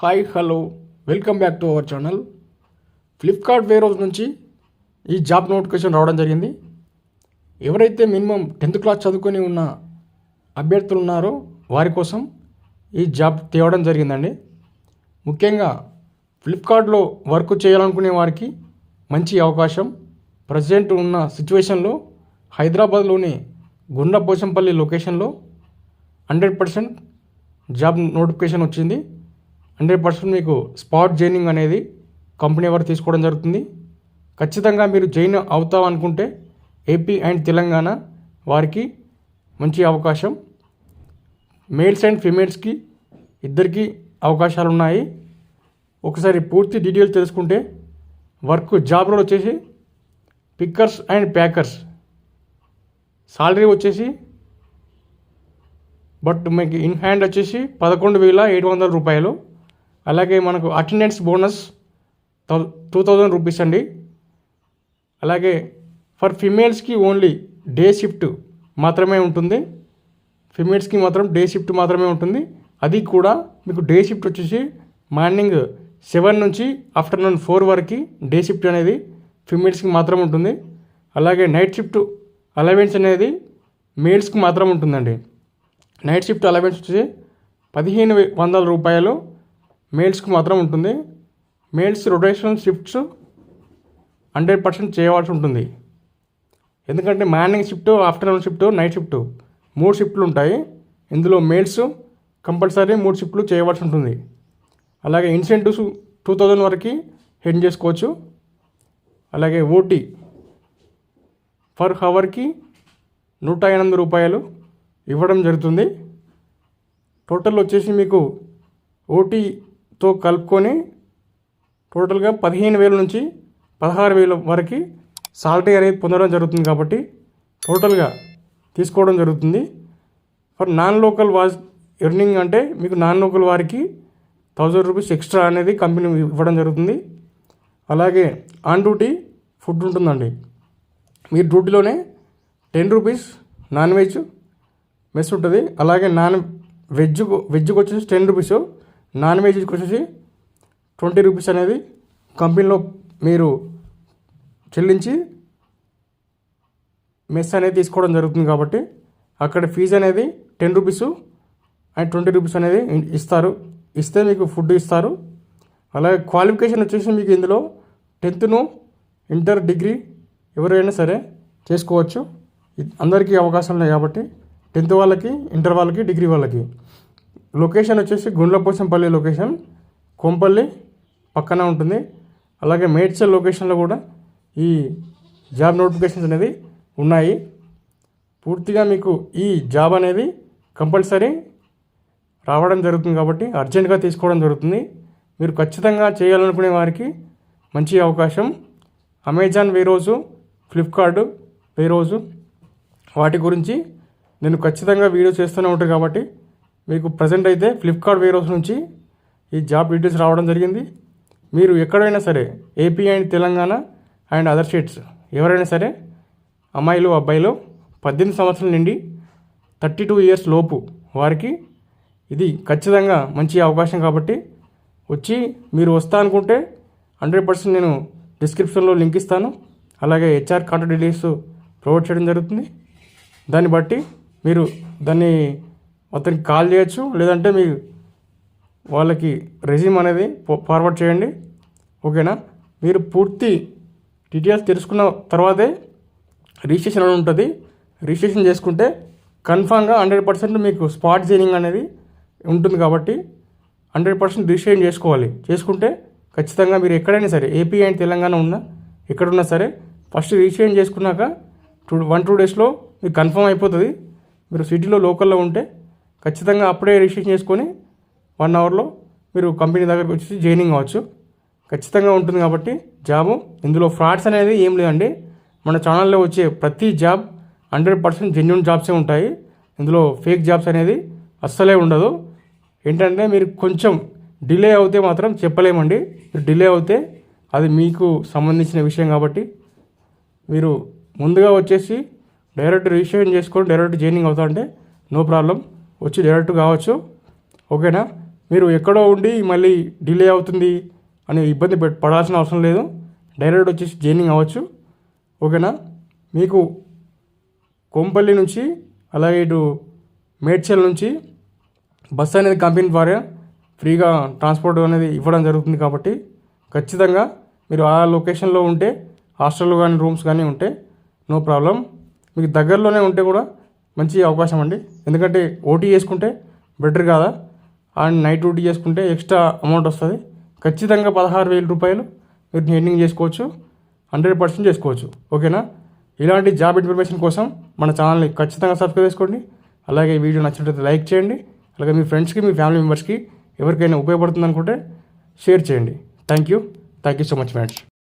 Hi hello welcome back to our channel. Flipkart warehouse నుంచి ఈ job notification రావడం జరిగింది. ఎవరైతే మినిమం టెన్త్ క్లాస్ చదువుకొని ఉన్న అభ్యర్థులు ఉన్నారో వారి కోసం ఈ జాబ్ తేవడం జరిగిందండి. ముఖ్యంగా ఫ్లిప్కార్ట్లో వర్క్ చేయాలనుకునే వారికి మంచి అవకాశం. ప్రజెంట్ ఉన్న సిచ్యువేషన్లో హైదరాబాద్లోని గుండా పోచంపల్లి లొకేషన్లో హండ్రెడ్ పర్సెంట్ జాబ్ నోటిఫికేషన్ వచ్చింది. హండ్రెడ్ పర్సెంట్ మీకు స్పాట్ జాయినింగ్ అనేది కంపెనీ వారు తీసుకోవడం జరుగుతుంది. ఖచ్చితంగా మీరు జాయిన్ అవుతాం అనుకుంటే ఏపీ అండ్ తెలంగాణ వారికి మంచి అవకాశం. మేల్స్ అండ్ ఫీమేల్స్కి ఇద్దరికి అవకాశాలు ఉన్నాయి ఒకసారి పూర్తి డీటెయిల్స్ తెలుసుకుంటే వర్క్ జాబ్ రోల్ వచ్చేసి పిక్కర్స్ అండ్ ప్యాకర్స్. సాలరీ వచ్చేసి బట్ మీకు ఇన్ హ్యాండ్ వచ్చేసి పదకొండు వేల ఏడు వందల రూపాయలు. అలాగే మనకు attendance bonus two thousand rupees అండి. అలాగే ఫర్ ఫిమేల్స్కి ఓన్లీ డే షిఫ్ట్ మాత్రమే ఉంటుంది. ఫిమేల్స్కి మాత్రం డే షిఫ్ట్ మాత్రమే ఉంటుంది. అది కూడా మీకు డే షిఫ్ట్ వచ్చేసి మార్నింగ్ సెవెన్ నుంచి ఆఫ్టర్నూన్ ఫోర్ వరకు డే షిఫ్ట్ అనేది ఫిమేల్స్కి మాత్రం ఉంటుంది. అలాగే నైట్ షిఫ్ట్ అలవెన్స్ అనేది మేల్స్కి మాత్రం ఉంటుందండి. నైట్ షిఫ్ట్ అలవెన్స్ వచ్చేసి పదిహేను వందల రూపాయలు మేల్స్కి మాత్రం ఉంటుంది. Males rotation shifts hundred percent చేయవలసి ఉంటుంది. ఎందుకంటే morning shift afternoon shift night shift మూడు షిఫ్ట్లు ఉంటాయి. ఇందులో మేల్స్ కంపల్సరీ మూడు షిఫ్ట్లు చేయవలసి ఉంటుంది. అలాగే ఇన్సెంటివ్స్ టూ థౌజండ్ వరకు హెడ్ చేసుకోవచ్చు. అలాగే ఓటీ ఫర్ హవర్కి నూట ఎనిమిది రూపాయలు ఇవ్వడం జరుగుతుంది. టోటల్ వచ్చేసి మీకు ఓటీ తో కలుపుకొని టోటల్గా పదిహేను వేల నుంచి పదహారు వేల వరకు సాలరీ అనేది పొందడం జరుగుతుంది కాబట్టి టోటల్గా తీసుకోవడం జరుగుతుంది. For non local was earning అంటే మీకు నాన్ లోకల్ వారికి థౌజండ్ రూపీస్ ఎక్స్ట్రా అనేది కంపెనీ ఇవ్వడం జరుగుతుంది. అలాగే ఆన్ డ్యూటీ ఫుడ్ ఉంటుందండి. మీరు డ్యూటీలోనే ten rupees non veg mess ఉంటుంది. అలాగే నాన్ వెజ్ వెజ్కి వచ్చేసి టెన్ రూపీస్ నాన్ వెజ్ వచ్చేసి ట్వంటీ రూపీస్ అనేది కంపెనీలో మీరు చెల్లించి మెస్ అనేది తీసుకోవడం జరుగుతుంది కాబట్టి అక్కడ ఫీజు అనేది ten rupees and twenty rupees అనేది ఇస్తారు. ఇస్తే మీకు ఫుడ్ ఇస్తారు. అలాగే క్వాలిఫికేషన్ వచ్చేసి మీకు ఇందులో టెన్త్ను ఇంటర్ డిగ్రీ ఎవరైనా సరే చేసుకోవచ్చు. అందరికీ అవకాశం ఉన్నాయి కాబట్టి టెన్త్ వాళ్ళకి ఇంటర్ వాళ్ళకి డిగ్రీ వాళ్ళకి. లొకేషన్ వచ్చేసి గుండ్లపోసంపల్లి లొకేషన్. కొంపల్లి పక్కన ఉంటుంది. అలాగే మేడ్చల్ లొకేషన్లో కూడా ఈ జాబ్ నోటిఫికేషన్స్ అనేది ఉన్నాయి. పూర్తిగా మీకు ఈ జాబ్ అనేది కంపల్సరీ రావడం జరుగుతుంది కాబట్టి అర్జెంటుగా తీసుకోవడం జరుగుతుంది. మీరు ఖచ్చితంగా చేయాలనుకునే వారికి మంచి అవకాశం. అమెజాన్ వేరోజు ఫ్లిప్కార్ట్ వేరోజు వాటి గురించి నేను ఖచ్చితంగా వీడియో చేస్తూనే ఉంటాను కాబట్టి మీకు ప్రజెంట్ అయితే ఫ్లిప్కార్ట్ వేరోస్ నుంచి ఈ జాబ్ డీటెయిల్స్ రావడం జరిగింది. మీరు ఎక్కడైనా సరే AP and Telangana and other states ఎవరైనా సరే అమ్మాయిలు అబ్బాయిలు పద్దెనిమిది సంవత్సరాల నుండి థర్టీ టూ ఇయర్స్ లోపు వారికి ఇది ఖచ్చితంగా మంచి అవకాశం కాబట్టి వచ్చి మీరు వస్తా అనుకుంటే హండ్రెడ్ పర్సెంట్ నేను డిస్క్రిప్షన్లో లింక్ ఇస్తాను. అలాగే హెచ్ఆర్ కాంటాక్ట్ డీటెయిల్స్ ప్రొవైడ్ చేయడం జరుగుతుంది. దాన్ని బట్టి మీరు దాన్ని అతనికి కాల్ చేయొచ్చు లేదంటే మీ వాళ్ళకి రెజ్యూమ్ అనేది ఫార్వర్డ్ చేయండి. ఓకేనా? మీరు పూర్తి డీటెయిల్స్ తెలుసుకున్న తర్వాతే రిజిస్ట్రేషన్ అని ఉంటుంది. రిజిస్ట్రేషన్ చేసుకుంటే కన్ఫామ్గా హండ్రెడ్ పర్సెంట్ మీకు స్పాట్ జైనింగ్ అనేది ఉంటుంది కాబట్టి హండ్రెడ్ పర్సెంట్ రిజిస్ట్రేషన్ చేసుకోవాలి. చేసుకుంటే ఖచ్చితంగా మీరు ఎక్కడైనా సరే ఏపీ అండ్ తెలంగాణ ఉన్నా ఎక్కడున్నా సరే ఫస్ట్ రిజిస్ట్రేషన్ చేసుకున్నాక టూ వన్ టూ డేస్లో మీకు కన్ఫర్మ్ అయిపోతుంది. మీరు సిటీలో లోకల్లో ఉంటే ఖచ్చితంగా అప్పుడే రిజిస్ట్రేషన్ చేసుకొని వన్ అవర్లో మీరు కంపెనీ దగ్గరికి వచ్చి జాయినింగ్ అవ్వచ్చు. ఖచ్చితంగా ఉంటుంది కాబట్టి జాబు. ఇందులో ఫ్రాడ్స్ అనేది ఏం లేదండి. మన ఛానల్లో వచ్చే ప్రతి జాబ్ హండ్రెడ్ పర్సెంట్ జెన్యున్ జాబ్సే ఉంటాయి. ఇందులో ఫేక్ జాబ్స్ అనేది అస్సలే ఉండదు. ఏంటంటే మీరు కొంచెం డిలే అవుతే మాత్రం చెప్పలేమండి. మీరు డిలే అవుతే అది మీకు సంబంధించిన విషయం కాబట్టి మీరు ముందుగా వచ్చేసి డైరెక్ట్ రిజిస్ట్రేషన్ చేసుకొని డైరెక్ట్ జాయినింగ్ అవుతా అంటే నో ప్రాబ్లం వచ్చి డైరెక్ట్ కావచ్చు. ఓకేనా? మీరు ఎక్కడో ఉండి మళ్ళీ డిలే అవుతుంది అని ఇబ్బంది పడాల్సిన అవసరం లేదు. డైరెక్ట్ వచ్చేసి జైనింగ్ అవ్వచ్చు. ఓకేనా? మీకు కొంపల్లి నుంచి అలాగే ఇటు మేడ్చల్ నుంచి బస్సు అనేది కంపెనీ ద్వారా ఫ్రీగా ట్రాన్స్పోర్ట్ అనేది ఇవ్వడం జరుగుతుంది కాబట్టి ఖచ్చితంగా మీరు ఆ లొకేషన్లో ఉంటే హాస్టల్లో కానీ రూమ్స్ కానీ ఉంటే నో ప్రాబ్లం. మీకు దగ్గరలోనే ఉంటే కూడా మంచి అవకాశం అండి. ఎందుకంటే ఓటీ చేసుకుంటే బెటర్ కాదా? అండ్ నైట్ డ్యూటీ చేసుకుంటే ఎక్స్ట్రా అమౌంట్ వస్తుంది. ఖచ్చితంగా పదహారు వేల రూపాయలు మీరు ఎర్నింగ్ చేసుకోవచ్చు. హండ్రెడ్ పర్సెంట్ చేసుకోవచ్చు. ఓకేనా ఇలాంటి జాబ్ ఇన్ఫర్మేషన్ కోసం మన ఛానల్ని ఖచ్చితంగా సబ్స్క్రైబ్ చేసుకోండి. అలాగే వీడియో నచ్చినట్లయితే లైక్ చేయండి. అలాగే మీ ఫ్రెండ్స్కి మీ ఫ్యామిలీ మెంబర్స్కి ఎవరికైనా ఉపయోగపడుతుంది అనుకుంటే షేర్ చేయండి. Thank you thank you so much friends